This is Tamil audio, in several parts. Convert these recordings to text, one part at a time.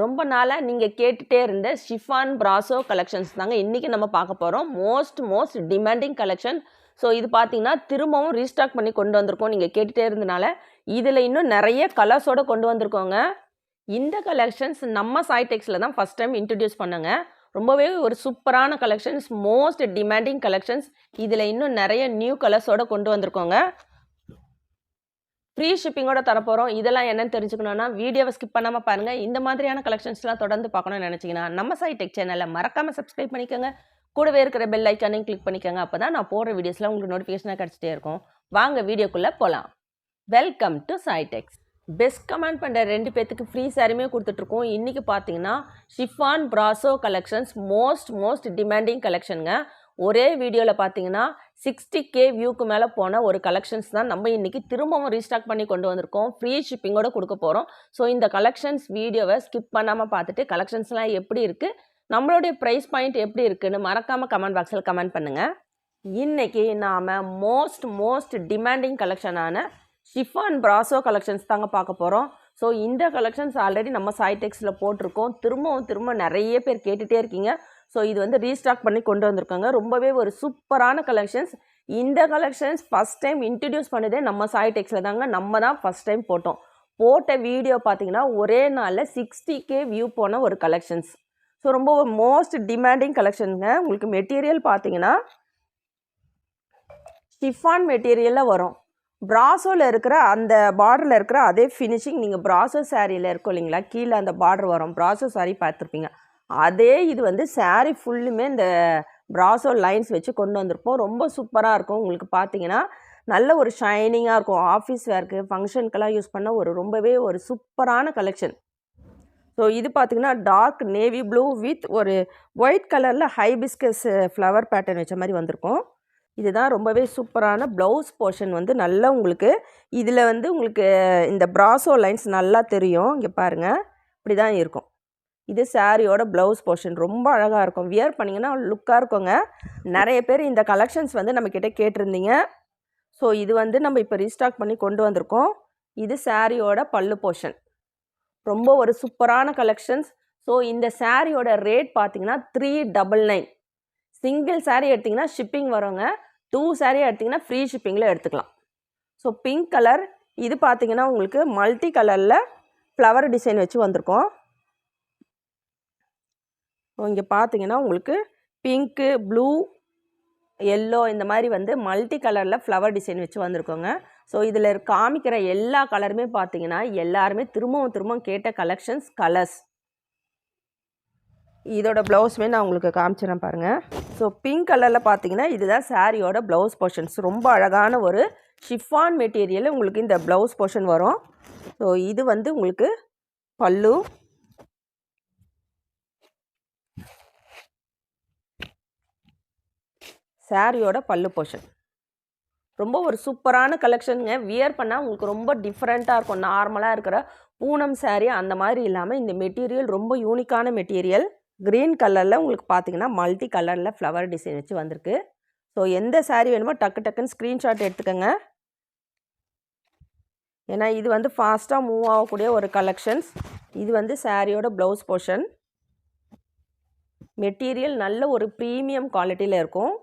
ரொம்ப நாளாக நீங்கள் கேட்டுகிட்டே இருந்த ஷிஃபான் பிராசோ கலெக்ஷன்ஸ் தாங்க இன்றைக்கி நம்ம பார்க்க போகிறோம் most most demanding collection so இது பார்த்தீங்கன்னா திரும்பவும் ரீஸ்டாக் பண்ணி கொண்டு வந்திருக்கோம். நீங்கள் கேட்டுகிட்டே இருந்தனால இதில் இன்னும் நிறைய கலர்ஸோடு கொண்டு வந்திருக்கோங்க. இந்த கலெக்ஷன்ஸ் நம்ம சாய்டெக்ஸில் தான் ஃபஸ்ட் டைம் இன்ட்ரடியூஸ் பண்ணுங்க. ரொம்பவே ஒரு சூப்பரான கலெக்ஷன்ஸ் மோஸ்ட் டிமாண்டிங் கலெக்ஷன்ஸ் இதில் இன்னும் நிறைய நியூ கலர்ஸோடு கொண்டு வந்திருக்கோங்க. ஃப்ரீ ஷிப்பிங்கோட தரப்போகிறோம் இதெல்லாம் என்னன்னு தெரிஞ்சுக்கணும்னா வீடியோவை ஸ்கிப் பண்ணாமல் பாருங்கள் இந்த மாதிரியான கலெக்ஷன்ஸ்லாம் தொடர்ந்து பார்க்கணும்னு நினச்சிங்கன்னா நம்ம சைட் டெக் சேனலை மறக்காமல் சப்ஸ்கிரைப் பண்ணிக்கோங்க. கூடவே இருக்கிற பெல் ஐக்கானையும் கிளிக் பண்ணிக்கோங்க. அப்போ தான் நான் போடுற வீடியோஸ்லாம் உங்களுக்கு நோட்டிஃபிகேஷனாக கிடச்சிட்டே இருக்கும். வாங்க வீடியோக்குள்ளே போகலாம் welcome to Saitex best comment பண்ணுற ரெண்டு பேர்த்துக்கு ஃப்ரீ சாரியுமே கொடுத்துட்ருக்கோம் இன்றைக்கி பார்த்தீங்கன்னா chiffon brasso collections most most demanding கலெக்ஷனுங்க ஒரே வீடியோவில் பார்த்தீங்கன்னா சிக்ஸ்டி கே வியூக்கு மேலே போன ஒரு கலெக்ஷன்ஸ் தான் நம்ம இன்றைக்கி திரும்பவும் ரீஸ்டாக் பண்ணி கொண்டு வந்திருக்கோம். ஃப்ரீ ஷிப்பிங்கோட கொடுக்க போகிறோம் ஸோ இந்த கலெக்ஷன்ஸ் வீடியோவை ஸ்கிப் பண்ணாமல் பார்த்துட்டு கலெக்ஷன்ஸ்லாம் எப்படி இருக்குது நம்மளுடைய ப்ரைஸ் பாயிண்ட் எப்படி இருக்குன்னு மறக்காமல் கமெண்ட் பாக்ஸில் கமெண்ட் பண்ணுங்கள் இன்றைக்கி நாம் மோஸ்ட் மோஸ்ட் டிமாண்டிங் கலெக்ஷனான ஷிஃபான் பிராசோ கலெக்ஷன்ஸ் தாங்க பார்க்க போகிறோம் ஸோ இந்த கலெக்ஷன்ஸ் ஆல்ரெடி நம்ம சாய்டெக்ஸில் போட்டிருக்கோம். திரும்பவும் திரும்ப நிறைய பேர் கேட்டுகிட்டே இருக்கீங்க. ஸோ இது வந்து ரீஸ்டாக் பண்ணி கொண்டு வந்திருக்காங்க. ரொம்பவே ஒரு சூப்பரான கலெக்ஷன்ஸ் இந்த கலெக்ஷன்ஸ் ஃபஸ்ட் டைம் இன்ட்ரடியூஸ் பண்ணதே நம்ம சாய்டெக்ஸில் தாங்க. நம்ம தான் ஃபஸ்ட் டைம் போட்டோம். போட்ட வீடியோ பார்த்தீங்கன்னா ஒரே நாளில் சிக்ஸ்டி கே வியூ போன ஒரு கலெக்ஷன்ஸ் ஸோ ரொம்ப மோஸ்ட் டிமாண்டிங் கலெக்ஷனுங்க உங்களுக்கு மெட்டீரியல் பார்த்தீங்கன்னா ஷிஃபான் மெட்டீரியலில் வரும். ப்ராசோவில் இருக்கிற அந்த பார்டரில் இருக்கிற அதே ஃபினிஷிங் நீங்கள் ப்ராசோ சாரியில் இருக்கும் இல்லைங்களா? கீழே அந்த பார்டர் வரும். ப்ராசோ சாரி பார்த்துருப்பீங்க அதே இது வந்து சாரீ ஃபுல்லுமே இந்த ப்ராசோ லைன்ஸ் வச்சு கொண்டு வந்திருப்போம். ரொம்ப சூப்பராக இருக்கும். உங்களுக்கு பார்த்தீங்கன்னா நல்ல ஒரு ஷைனிங்காக இருக்கும். ஆஃபீஸ் வேர்க்கு ஃபங்க்ஷனுக்கெல்லாம் யூஸ் பண்ண ஒரு ரொம்பவே ஒரு சூப்பரான கலெக்ஷன் ஸோ இது பார்த்திங்கன்னா டார்க் நேவி ப்ளூ வித் ஒரு ஒயிட் கலரில் ஹைபிஸ்கஸ் ஃப்ளவர் பேட்டர்ன் வச்ச மாதிரி வந்திருக்கும். இதுதான் ரொம்பவே சூப்பரான ப்ளவுஸ் போர்ஷன் வந்து நல்லா உங்களுக்கு இதில் வந்து உங்களுக்கு இந்த ப்ராசோ லைன்ஸ் நல்லா தெரியும். இங்கே பாருங்கள் இப்படி தான் இருக்கும். இது சாரியோட ப்ளவுஸ் போர்ஷன் ரொம்ப அழகாக இருக்கும். வியர் பண்ணிங்கன்னா லுக்காக இருக்குங்க. நிறைய பேர் இந்த கலெக்ஷன்ஸ் வந்து நம்மக்கிட்ட கேட்டிருந்தீங்க. ஸோ இது வந்து நம்ம இப்போ ரீஸ்டாக் பண்ணி கொண்டு வந்திருக்கோம். இது சாரியோட பல்லு போர்ஷன் ரொம்ப ஒரு சூப்பரான கலெக்ஷன்ஸ் ஸோ இந்த சாரியோட ரேட் பார்த்தீங்கன்னா three double nine single sari எடுத்திங்கன்னா ஷிப்பிங் வருங்க. டூ சாரீ எடுத்திங்கன்னா ஃப்ரீ ஷிப்பிங்கில் எடுத்துக்கலாம். ஸோ பிங்க் கலர் இது பார்த்தீங்கன்னா உங்களுக்கு மல்டி கலரில் ஃப்ளவர் டிசைன் வச்சு வந்திருக்கோம். இங்கே பார்த்தீங்கன்னா உங்களுக்கு பிங்க்கு ப்ளூ எல்லோ இந்த மாதிரி வந்து மல்டி கலரில் ஃப்ளவர் டிசைன் வச்சு வந்திருக்கோங்க. ஸோ இதில் காமிக்கிற எல்லா கலருமே பார்த்தீங்கன்னா எல்லாருமே திரும்பவும் திரும்பவும் கேட்ட கலெக்ஷன்ஸ் கலர்ஸ் இதோட ப்ளவுஸுமே நான் உங்களுக்கு காமிச்சிடறேன் பாருங்கள் ஸோ பிங்க் கலரில் பார்த்தீங்கன்னா இதுதான் சாரியோட ப்ளவுஸ் போர்ஷன்ஸ் ரொம்ப அழகான ஒரு ஷிஃபான் மெட்டீரியல் உங்களுக்கு இந்த ப்ளவுஸ் போர்ஷன் வரும். ஸோ இது வந்து உங்களுக்கு பல்லு சாரியோட பல்லு போர்ஷன். ரொம்ப ஒரு சூப்பரான கலெக்ஷனுங்க. வியர் பண்ணால் உங்களுக்கு ரொம்ப டிஃப்ரெண்ட்டாக இருக்கும். நார்மலாக இருக்கிற பூனம் சாரீ அந்த மாதிரி இல்லாமல் இந்த மெட்டீரியல் ரொம்ப யூனிக்கான மெட்டீரியல். க்ரீன் கலரில் உங்களுக்கு பார்த்தீங்கன்னா மல்டி கலரில் ஃப்ளவர் டிசைன் வச்சு வந்திருக்கு. ஸோ எந்த சாரீ வேணுமோ டக்கு டக்குன்னு ஸ்க்ரீன்ஷாட் எடுத்துக்கோங்க. ஏன்னா இது வந்து ஃபாஸ்ட்டாக மூவ் ஆகக்கூடிய ஒரு கலெக்ஷன்ஸ். இது வந்து சாரியோட ப்ளவுஸ் போர்ஷன். மெட்டீரியல் நல்ல ஒரு ப்ரீமியம் குவாலிட்டியில் இருக்கும்.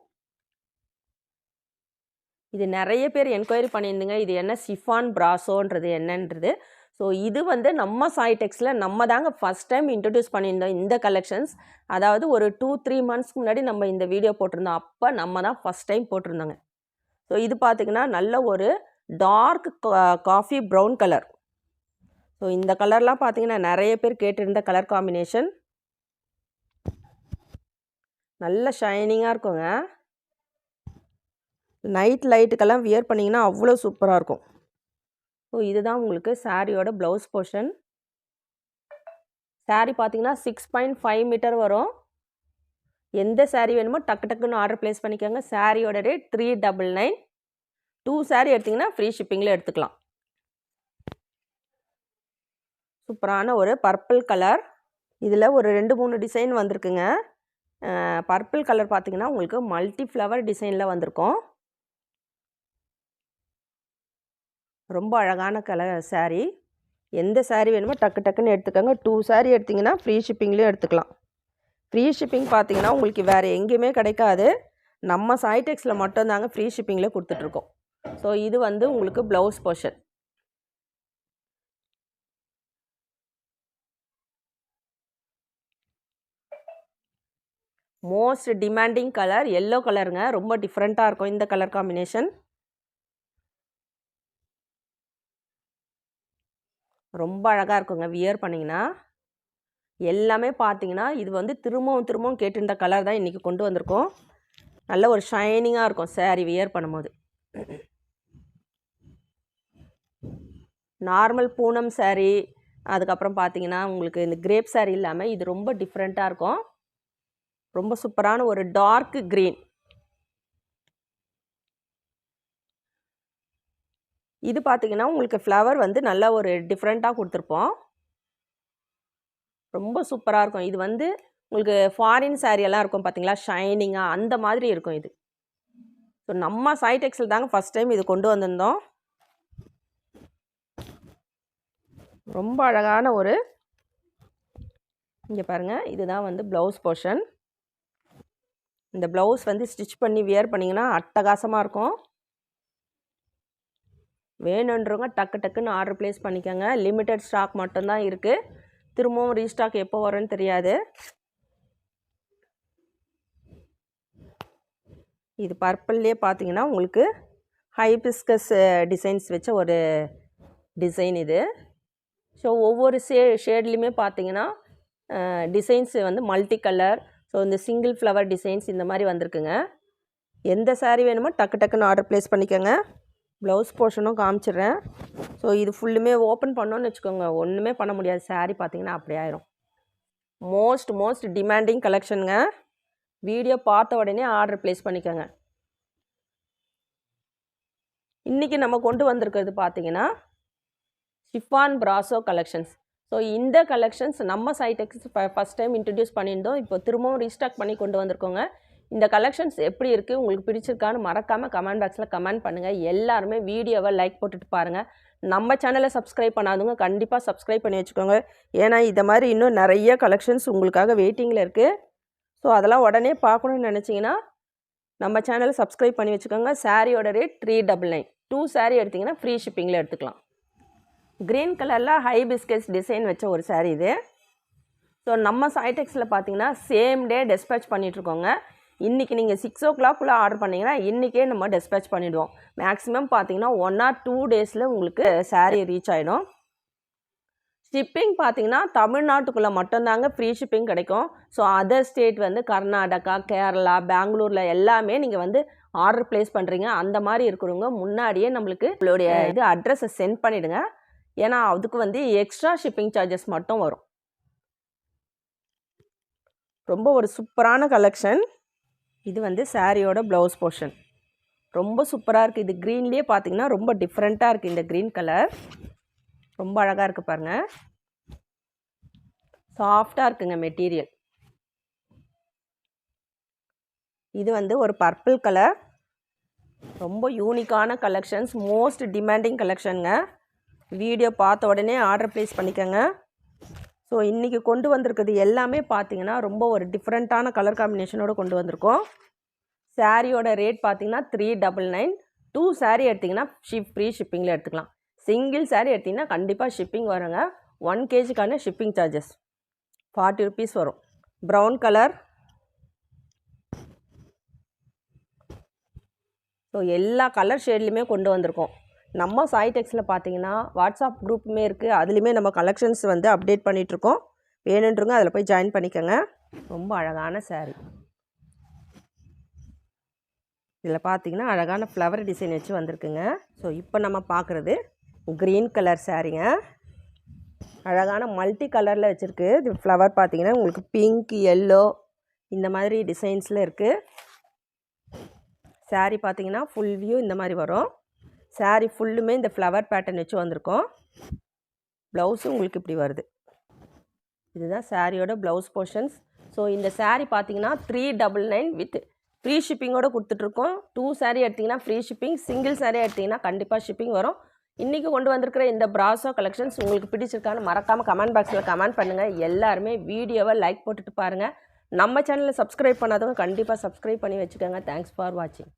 இது நிறைய பேர் என்கொயரி பண்ணியிருந்தீங்க. இது என்ன சிஃபான் ப்ராசோன்றது என்னன்றது. ஸோ இது வந்து நம்ம சாய்டெக்ஸில் நம்ம தாங்க ஃபஸ்ட் டைம் இன்ட்ரடியூஸ் பண்ணியிருந்தோம் இந்த கலெக்ஷன்ஸ் அதாவது ஒரு டூ த்ரீ மந்த்ஸ்க்கு முன்னாடி நம்ம இந்த வீடியோ போட்டிருந்தோம். அப்போ நம்ம தான் ஃபஸ்ட் டைம் போட்டிருந்தோங்க. ஸோ இது பார்த்திங்கன்னா நல்ல ஒரு dark coffee brown colour so இந்த கலர்லாம் பார்த்தீங்கன்னா நிறைய பேர் கேட்டிருந்த கலர் காம்பினேஷன் நல்ல ஷைனிங்காக இருக்குங்க. நைட் லைட்டுக்கெல்லாம் வியர் பண்ணிங்கன்னா அவ்வளோ சூப்பராக இருக்கும். ஸோ இதுதான் உங்களுக்கு சாரியோட ப்ளவுஸ் போர்ஷன். சாரீ பார்த்தீங்கன்னா சிக்ஸ் பாயிண்ட் ஃபைவ் மீட்டர் வரும். எந்த சாரீ வேணுமோ டக்கு டக்குன்னு ஆர்டர் ப்ளேஸ் பண்ணிக்கோங்க. சாரியோட rate three double nine. Two sari எடுத்திங்கன்னா ஃப்ரீ ஷிப்பிங்கில் எடுத்துக்கலாம். சூப்பரான ஒரு பர்பிள் கலர். இதில் ஒரு ரெண்டு மூணு டிசைன் வந்திருக்குங்க. பர்பிள் கலர் பார்த்தீங்கன்னா உங்களுக்கு மல்டி ஃப்ளவர் டிசைனில் வந்திருக்கும். ரொம்ப அழகான கலர் சாரீ எந்த சாரீ வேணுமோ டக்கு டக்குன்னு எடுத்துக்கோங்க. டூ சாரீ எடுத்திங்கன்னா ஃப்ரீ ஷிப்பிங்லேயும் எடுத்துக்கலாம். ஃப்ரீ ஷிப்பிங் பார்த்தீங்கன்னா உங்களுக்கு வேறு எங்கேயுமே கிடைக்காது. நம்ம சாய்டெக்ஸில் மட்டும்தாங்க ஃப்ரீ ஷிப்பிங்கில் கொடுத்துட்ருக்கோம். ஸோ இது வந்து உங்களுக்கு blouse portion most demanding colour yellow கலருங்க ரொம்ப டிஃப்ரெண்ட்டாக இருக்கும் இந்த கலர் காம்பினேஷன் ரொம்ப அழகாக இருக்குங்க. வியர் பண்ணிங்கன்னா எல்லாமே பார்த்தீங்கன்னா இது வந்து திரும்பவும் திரும்பவும் கேட்டிருந்த கலர் தான் இன்றைக்கி கொண்டு வந்திருக்கோம். நல்ல ஒரு ஷைனிங்காக இருக்கும் saree வியர் பண்ணும்போது. நார்மல் பூனம் saree அதுக்கப்புறம் பார்த்தீங்கன்னா உங்களுக்கு இந்த கிரேப் saree இல்லாமல் இது ரொம்ப டிஃப்ரெண்ட்டாக இருக்கும். ரொம்ப சூப்பரான ஒரு டார்க் க்ரீன் இது பார்த்தீங்கன்னா உங்களுக்கு ஃப்ளவர் வந்து நல்ல ஒரு டிஃப்ரெண்ட்டாக கொடுத்துருப்போம். ரொம்ப சூப்பராக இருக்கும். இது வந்து உங்களுக்கு ஃபாரின் சாரியெல்லாம் எல்லாம் இருக்கும் பார்த்தீங்களா ஷைனிங்காக அந்த மாதிரி இருக்கும் இது. ஸோ நம்ம சைடெக்ஸில் தாங்க ஃபஸ்ட் டைம் இது கொண்டு வந்திருந்தோம். ரொம்ப அழகான ஒரு இங்கே பாருங்கள் இதுதான் வந்து ப்ளவுஸ் போர்ஷன் இந்த ப்ளவுஸ் வந்து ஸ்டிச் பண்ணி வியர் பண்ணிங்கன்னா அட்டகாசமாக இருக்கும். வேணுன்றவங்க டக்கு டக்குன்னு ஆர்டர் ப்ளேஸ் பண்ணிக்கோங்க. லிமிட்டட் ஸ்டாக் மட்டும்தான் இருக்குது திரும்பவும் ரீஸ்டாக் எப்போ வரும்னு தெரியாது. இது பர்பிள்லேயே பார்த்தீங்கன்னா உங்களுக்கு ஹைபிஸ்கஸ் டிசைன்ஸ் வச்ச ஒரு டிசைன் இது. ஸோ ஒவ்வொரு ஷே ஷேட்லேயுமே பார்த்தீங்கன்னா டிசைன்ஸ் வந்து மல்டி கலர் ஸோ இந்த சிங்கிள் ஃப்ளவர் டிசைன்ஸ் இந்த மாதிரி வந்திருக்குங்க. எந்த சாரீ வேணுமோ டக்கு டக்குன்னு ஆர்டர் ப்ளேஸ் பண்ணிக்கோங்க. ப்ளவுஸ் போர்ஷனும் காமிச்சிடுறேன். ஸோ இது ஃபுல்லுமே ஓப்பன் பண்ணோன்னு வச்சுக்கோங்க. ஒன்றுமே பண்ண முடியாது. சாரீ பார்த்தீங்கன்னா அப்படி ஆயிரும். மோஸ்ட் மோஸ்ட் டிமாண்டிங் கலெக்ஷனுங்க வீடியோ பார்த்த உடனே ஆர்டர் ப்ளேஸ் பண்ணிக்கோங்க. இன்றைக்கி நம்ம கொண்டு வந்திருக்கிறது பார்த்தீங்கன்னா ஷிஃபான் பிராசோ கலெக்ஷன்ஸ் ஸோ இந்த கலெக்ஷன்ஸ் நம்ம சைட்டெக்ஸ் ஃபஸ்ட் டைம் இன்ட்ரடியூஸ் பண்ணியிருந்தோம். இப்போ திரும்பவும் ரீஸ்டாக் பண்ணி கொண்டு வந்திருக்கோங்க. இந்த கலெக்ஷன்ஸ் எப்படி இருக்குது உங்களுக்கு பிடிச்சிருக்கான்னு மறக்காமல் கமெண்ட் பாக்ஸில் கமெண்ட் பண்ணுங்கள் எல்லாருமே வீடியோவை லைக் போட்டுட்டு பாருங்கள் நம்ம சேனலை சப்ஸ்கிரைப் பண்ணாதவங்க கண்டிப்பாக சப்ஸ்கிரைப் பண்ணி வச்சுக்கோங்க. ஏன்னா இந்த மாதிரி இன்னும் நிறைய கலெக்ஷன்ஸ் உங்களுக்காக வெயிட்டிங்கில் இருக்குது ஸோ அதெல்லாம் உடனே பார்க்கணுன்னு நினச்சிங்கன்னா நம்ம சேனலை சப்ஸ்கிரைப் பண்ணி வச்சுக்கோங்க. சாரியோட rate three double nine two sari எடுத்திங்கன்னா ஃப்ரீ ஷிப்பிங்கில் எடுத்துக்கலாம். க்ரீன் கலரில் ஹை பிஸ்கெட்ஸ் டிசைன் வச்ச ஒரு சாரீ இது. ஸோ நம்ம சாய்டெக்ஸில் பார்த்தீங்கன்னா சேம் டே டெஸ்பேச் பண்ணிகிட்ருக்கோங்க இன்றைக்கி நீங்கள் சிக்ஸ் ஓ கிளாக்குள்ளே ஆர்டர் பண்ணிங்கன்னா இன்றைக்கே நம்ம டெஸ்பேச் பண்ணிவிடுவோம் மேக்ஸிமம் பார்த்தீங்கன்னா ஒன் ஆர் டூ டேஸில் உங்களுக்கு saree ரீச் ஆகிடும் ஷிப்பிங் பார்த்தீங்கன்னா தமிழ்நாட்டுக்குள்ளே மட்டும்தாங்க ஃப்ரீ ஷிப்பிங் கிடைக்கும். ஸோ அதர் ஸ்டேட் வந்து கர்நாடகா கேரளா பெங்களூரில் எல்லாமே நீங்கள் வந்து ஆர்டர் ப்ளேஸ் பண்ணுறீங்க அந்த மாதிரி இருக்கிறவங்க முன்னாடியே நம்மளுக்கு உங்களுடைய இது அட்ரஸை சென்ட் பண்ணிவிடுங்க ஏன்னா அதுக்கு வந்து எக்ஸ்ட்ரா ஷிப்பிங் சார்ஜஸ் மட்டும் வரும். ரொம்ப ஒரு சூப்பரான கலெக்ஷன் இது வந்து சாரியோட ப்ளவுஸ் போர்ஷன் ரொம்ப சூப்பராக இருக்குது இது க்ரீன்லேயே பார்த்தீங்கன்னா ரொம்ப டிஃப்ரெண்ட்டாக இருக்குது இந்த க்ரீன் கலர் ரொம்ப அழகாக இருக்குது பாருங்கள் சாஃப்டாக இருக்குங்க மெட்டீரியல் இது வந்து ஒரு பர்பிள் கலர் ரொம்ப யூனிக்கான கலெக்ஷன்ஸ் மோஸ்ட் டிமாண்டிங் கலெக்ஷனுங்க வீடியோ பார்த்த உடனே ஆர்டர் ப்ளேஸ் பண்ணிக்கோங்க. ஸோ இன்றைக்கி கொண்டு வந்திருக்கிறது எல்லாமே பார்த்தீங்கன்னா ரொம்ப ஒரு டிஃப்ரெண்ட்டான கலர் காம்பினேஷனோடு கொண்டு வந்திருக்கோம். சாரியோட ரேட் பார்த்தீங்கன்னா three double nine two sari எடுத்திங்கன்னா ஷிப் ஃப்ரீ ஷிப்பிங்கில் எடுத்துக்கலாம். சிங்கிள் சாரீ எடுத்திங்கன்னா கண்டிப்பாக ஷிப்பிங் வருங்க. ஒன் கேஜிக்கான ஷிப்பிங் சார்ஜஸ் ஃபார்ட்டி ருபீஸ் வரும். ப்ரௌன் கலர் ஸோ எல்லா கலர் ஷேட்லேயுமே கொண்டு வந்திருக்கோம். நம்ம சாய்டெக்ஸில் பார்த்தீங்கன்னா வாட்ஸ்அப் குரூப்புமே இருக்குது அதுலேயுமே நம்ம கலெக்ஷன்ஸ் வந்து அப்டேட் பண்ணிகிட்ருக்கோம் வேணுன்றவங்க அதில் போய் ஜாயின் பண்ணிக்கோங்க. ரொம்ப அழகான saree. இதில் பார்த்தீங்கன்னா அழகான ஃப்ளவர் டிசைன் வச்சு வந்திருக்குங்க. ஸோ இப்போ நம்ம பார்க்குறது க்ரீன் கலர் சாரீங்க அழகான மல்டி கலரில் வச்சுருக்கு. இது ஃப்ளவர் பார்த்தீங்கன்னா உங்களுக்கு பிங்க் எல்லோ இந்த மாதிரி டிசைன்ஸில் இருக்குது சாரீ பார்த்தீங்கன்னா ஃபுல் வியூ இந்த மாதிரி வரும். சாரீ ஃபுல்லுமே இந்த ஃப்ளவர் பேட்டர்ன் வச்சு வந்திருக்கோம். ப்ளவுஸும் உங்களுக்கு இப்படி வருது. இதுதான் சாரியோட ப்ளவுஸ் போர்ஷன்ஸ் ஸோ இந்த சாரீ பார்த்தீங்கன்னா three double nine with free ஷிப்பிங்கோடு கொடுத்துட்ருக்கோம். டூ சாரீ எடுத்திங்கன்னா ஃப்ரீ ஷிப்பிங் சிங்கிள் சாரீ எடுத்திங்கன்னா கண்டிப்பாக ஷிப்பிங் வரும். இன்றைக்கி கொண்டு வந்திருக்கிற இந்த ப்ராசோ கலெக்ஷன்ஸ் உங்களுக்கு பிடிச்சிருக்கான்னு மறக்காமல் கமெண்ட் பாக்ஸில் கமெண்ட் பண்ணுங்கள் எல்லாருமே வீடியோவை லைக் போட்டுட்டு பாருங்கள் நம்ம சேனலை சப்ஸ்கிரைப் பண்ணாதவங்க கண்டிப்பாக சப்ஸ்கிரைப் பண்ணி வச்சுக்கோங்க. தேங்க்ஸ் ஃபார் வாட்சிங்